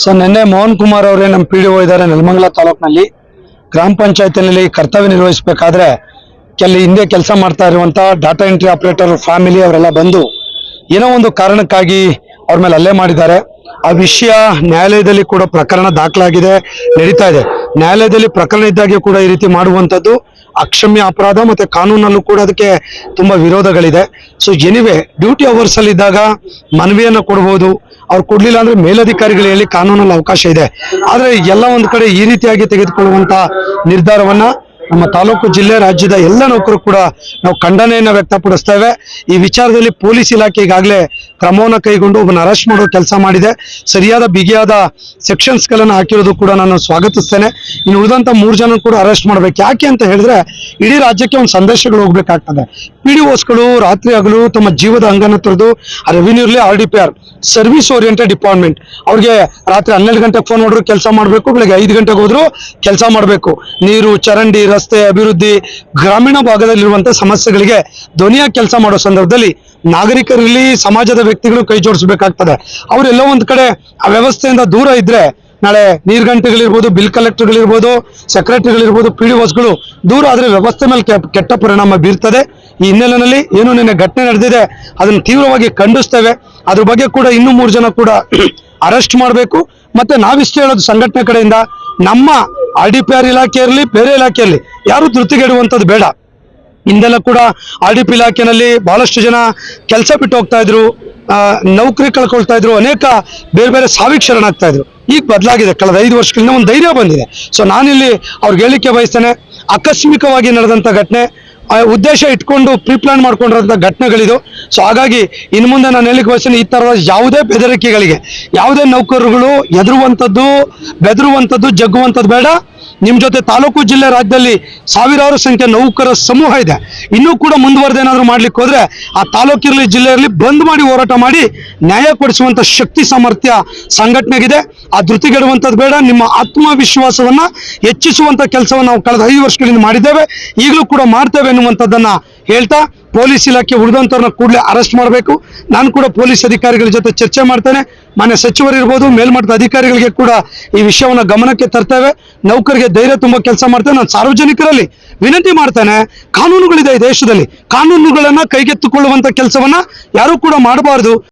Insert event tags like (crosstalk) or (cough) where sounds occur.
Sir ನಿನ್ನೆ ಮೋಹನ್ ಕುಮಾರ್ ಅವರೇ ನಮ್ಮ ಪಿ ಡಿ ಒ ಇದ್ದಾರೆ ನೆಲಮಂಗಲ ತಾಲೂಕಿನಲ್ಲಿ. ಗ್ರಾಮ ಪಂಚಾಯತಿನಲ್ಲಿ ಕರ್ತವ್ಯ ನಿರ್ವಹಿಸಬೇಕಾದ್ರೆ ಕೆಲ ಹಿಂದೆ ಕೆಲಸ ಮಾಡ್ತಾ ಇರುವಂತ ಡಾಟಾ ಎಂಟ್ರಿ ಆಪರೇಟರ್ ಫ್ಯಾಮಿಲಿ ಅವರೆಲ್ಲ ಬಂದು ಏನೋ ಒಂದು ಕಾರಣಕ್ಕಾಗಿ ಅವ್ರ ಮೇಲೆ ಅಲ್ಲೇ ಮಾಡಿದ್ದಾರೆ. ಆ ವಿಷಯ ನ್ಯಾಯಾಲಯದಲ್ಲಿ ಕೂಡ ಪ್ರಕರಣ ದಾಖಲಾಗಿದೆ, ನಡೀತಾ ಇದೆ. ನ್ಯಾಯಾಲಯದಲ್ಲಿ ಪ್ರಕರಣ ಇದ್ದಾಗೆ ಕೂಡ ಈ ರೀತಿ ಮಾಡುವಂಥದ್ದು ಅಕ್ಷಮ್ಯ ಅಪರಾಧ ಮತ್ತೆ ಕಾನೂನಲ್ಲೂ ಕೂಡ ಅದಕ್ಕೆ ತುಂಬಾ ವಿರೋಧಗಳಿದೆ. ಸೊ ಎನಿವೆ ಡ್ಯೂಟಿ ಅವರ್ಸ್ ಅಲ್ಲಿ ಇದ್ದಾಗ ಮನವಿಯನ್ನ ಕೊಡ್ಬೋದು. ಅವ್ರು ಕೊಡ್ಲಿಲ್ಲ ಅಂದ್ರೆ ಮೇಲಧಿಕಾರಿಗಳು ಹೇಳಿ ಕಾನೂನಲ್ಲಿ ಅವಕಾಶ ಇದೆ. ಆದ್ರೆ ಎಲ್ಲ ಒಂದ್ ಕಡೆ ಈ ರೀತಿಯಾಗಿ ತೆಗೆದುಕೊಳ್ಳುವಂತ ನಿರ್ಧಾರವನ್ನ ನಮ್ಮ ತಾಲೂಕು, ಜಿಲ್ಲೆ, ರಾಜ್ಯದ ಎಲ್ಲ ನೌಕರು ಕೂಡ ನಾವು ಖಂಡನೆಯನ್ನ ವ್ಯಕ್ತಪಡಿಸ್ತೇವೆ. ಈ ವಿಚಾರದಲ್ಲಿ ಪೊಲೀಸ್ ಇಲಾಖೆ ಈಗಾಗಲೇ ಕ್ರಮವನ್ನು ಕೈಗೊಂಡು ಒಬ್ಬನ ಅರೆಸ್ಟ್ ಮಾಡೋ ಕೆಲಸ ಮಾಡಿದೆ. ಸರಿಯಾದ, ಬಿಗಿಯಾದ ಸೆಕ್ಷನ್ಸ್ ಗಳನ್ನ ಹಾಕಿರೋದು ಕೂಡ ನಾನು ಸ್ವಾಗತಿಸ್ತೇನೆ. ಇನ್ನು ಉಳಿದಂತ ಮೂರು ಜನ ಕೂಡ ಅರೆಸ್ಟ್ ಮಾಡ್ಬೇಕು. ಯಾಕೆ ಅಂತ ಹೇಳಿದ್ರೆ ಇಡೀ ರಾಜ್ಯಕ್ಕೆ ಒಂದು ಸಂದೇಶಗಳು ಹೋಗ್ಬೇಕಾಗ್ತದೆ. ಪಿ ಡಿ ಓಸ್ಗಳು ರಾತ್ರಿ ಹಗಲು ತಮ್ಮ ಜೀವದ ಅಂಗನ ತೊರೆದು ರೆವಿನ್ಯೂ ಇರಲಿ R D P R service oriented department ಅವ್ರಿಗೆ ರಾತ್ರಿ ಹನ್ನೆರಡು ಗಂಟೆಗೆ ಫೋನ್ ಮಾಡಿದ್ರು, ಕೆಲಸ ಮಾಡಬೇಕು, ಬೆಳಗ್ಗೆ ಐದು ಗಂಟೆಗೆ ಹೋದ್ರು ಕೆಲಸ ಮಾಡಬೇಕು. ನೀರು, ಚರಂಡಿ, ರಸ್ತೆ, ಅಭಿವೃದ್ಧಿ, ಗ್ರಾಮೀಣ ಭಾಗದಲ್ಲಿರುವಂತಹ ಸಮಸ್ಯೆಗಳಿಗೆ ಧ್ವನಿಯ ಕೆಲಸ ಮಾಡೋ ಸಂದರ್ಭದಲ್ಲಿ ನಾಗರಿಕರಲ್ಲಿ ಸಮಾಜದ ವ್ಯಕ್ತಿಗಳು ಕೈ ಜೋಡಿಸಬೇಕಾಗ್ತದೆ. ಅವರೆಲ್ಲೋ ಒಂದ್ ಕಡೆ ಆ ವ್ಯವಸ್ಥೆಯಿಂದ ದೂರ ಇದ್ರೆ ನಾಳೆ ನೀರ್ಗಂಟೆಗಳಿರ್ಬೋದು ಬಿಲ್ ಕಲೆಕ್ಟರ್ಗಳಿರ್ಬೋದು ಸೆಕ್ರೆಟರಿಗಳಿರ್ಬೋದು ಪಿ ಡಿ ಗಳು ದೂರ ಆದರೆ ವ್ಯವಸ್ಥೆ ಮೇಲೆ ಕೆಟ್ಟ ಪರಿಣಾಮ ಬೀರ್ತದೆ. ಈ ಹಿನ್ನೆಲೆಯಲ್ಲಿ ಏನು ನಿನ್ನೆ ಘಟನೆ ನಡೆದಿದೆ, ಅದನ್ನು ತೀವ್ರವಾಗಿ ಖಂಡಿಸ್ತೇವೆ. ಅದ್ರ ಬಗ್ಗೆ ಕೂಡ ಇನ್ನೂ ಮೂರು ಜನ ಕೂಡ (clears throat) ಅರೆಸ್ಟ್ ಮಾಡಬೇಕು. ಮತ್ತೆ ನಾವಿಷ್ಟು ಹೇಳೋದು ಸಂಘಟನೆ ಕಡೆಯಿಂದ, ನಮ್ಮ ಆರ್ ಡಿ ಪಿ ಆರ್ ಇಲಾಖೆ ಇರಲಿ ಬೇರೆ ಇಲಾಖೆಯಲ್ಲಿ ಯಾರು ಧೃತಿಗೆಡುವಂಥದ್ದು ಬೇಡ. ಹಿಂದೆಲ್ಲ ಕೂಡ ಆರ್ ಡಿ ಪಿ ಇಲಾಖೆಯಲ್ಲಿ ಬಹಳಷ್ಟು ಜನ ಕೆಲಸ ಬಿಟ್ಟು ಹೋಗ್ತಾ ಇದ್ರು ನೌಕರಿ ಕಳ್ಕೊಳ್ತಾ ಇದ್ರು, ಅನೇಕ ಬೇರೆ ಬೇರೆ ಸಾವಿಗೆ ಶರಣಾಗ್ತಾ ಇದ್ರು. ಈಗ ಬದಲಾಗಿದೆ. ಕಳೆದ ಐದು ವರ್ಷಗಳಿಂದ ಒಂದು ಧೈರ್ಯ ಬಂದಿದೆ. ಸೊ ನಾನಿಲ್ಲಿ ಅವ್ರಿಗೆ ಹೇಳಿಕೆ ಬಯಸ್ತೇನೆ, ಆಕಸ್ಮಿಕವಾಗಿ ನಡೆದಂಥ ಘಟನೆ ಉದ್ದೇಶ ಇಟ್ಕೊಂಡು ಪ್ರೀ ಪ್ಲಾನ್ ಮಾಡ್ಕೊಂಡಿರೋಂಥ ಘಟನೆಗಳಿದು. ಸೊ ಹಾಗಾಗಿ ಇನ್ನು ಮುಂದೆ ನಾನು ಹೇಳಿಕ್ ಬಯಸ್ತೀನಿ ಈ ಥರದ ಯಾವುದೇ ಬೆದರಿಕೆಗಳಿಗೆ, ಯಾವುದೇ ನೌಕರರುಗಳು ಎದುರುವಂಥದ್ದು, ಬೆದರುವಂಥದ್ದು, ಜಗ್ಗುವಂಥದ್ದು ಬೇಡ. ನಿಮ್ ಜೊತೆ ತಾಲೂಕು, ಜಿಲ್ಲೆ, ರಾಜ್ಯದಲ್ಲಿ ಸಾವಿರಾರು ಸಂಖ್ಯೆ ನೌಕರ ಸಮೂಹ ಇದೆ. ಇನ್ನೂ ಕೂಡ ಮುಂದುವರೆದೇನಾದರೂ ಮಾಡ್ಲಿಕ್ಕೆ ಹೋದ್ರೆ ಆ ತಾಲೂಕಿರಲಿ ಜಿಲ್ಲೆಯಲ್ಲಿ ಬಂದ್ ಮಾಡಿ ಹೋರಾಟ ಮಾಡಿ ನ್ಯಾಯ ಕೊಡಿಸುವಂತ ಶಕ್ತಿ, ಸಾಮರ್ಥ್ಯ ಸಂಘಟನೆಗಿದೆ. ಆ ಧೃತಿಗೆಡುವಂಥದ್ದು ಬೇಡ. ನಿಮ್ಮ ಆತ್ಮವಿಶ್ವಾಸವನ್ನ ಹೆಚ್ಚಿಸುವಂತ ಕೆಲಸವನ್ನು ನಾವು ಕಳೆದ ಐದು ವರ್ಷಗಳಿಂದ ಮಾಡಿದ್ದೇವೆ. ಈಗಲೂ ಕೂಡ ಮಾಡ್ತೇವೆ ಎನ್ನುವಂಥದ್ದನ್ನ ಹೇಳ್ತಾ ಪೊಲೀಸ್ ಇಲಾಖೆ ಉಳಿದಂಥವ್ರನ್ನ ಕೂಡಲೇ ಅರೆಸ್ಟ್ ಮಾಡಬೇಕು. ನಾನು ಕೂಡ ಪೊಲೀಸ್ ಅಧಿಕಾರಿಗಳ ಜೊತೆ ಚರ್ಚೆ ಮಾಡ್ತೇನೆ. ಮಾನ್ಯ ಸಚಿವರು ಇರ್ಬೋದು, ಮೇಲ್ಮಟ್ಟದ ಅಧಿಕಾರಿಗಳಿಗೆ ಕೂಡ ಈ ವಿಷಯವನ್ನು ಗಮನಕ್ಕೆ ತರ್ತೇವೆ. ನೌಕರಿಗೆ ಧೈರ್ಯ ತುಂಬ ಕೆಲಸ ಮಾಡ್ತೇನೆ. ನಾನು ಸಾರ್ವಜನಿಕರಲ್ಲಿ ವಿನಂತಿ ಮಾಡ್ತೇನೆ. ಕಾನೂನುಗಳಿದೆ ಈ ದೇಶದಲ್ಲಿ. ಕಾನೂನುಗಳನ್ನು ಕೈಗೆತ್ತಿಕೊಳ್ಳುವಂತ ಕೆಲಸವನ್ನ ಯಾರೂ ಕೂಡ ಮಾಡಬಾರದು.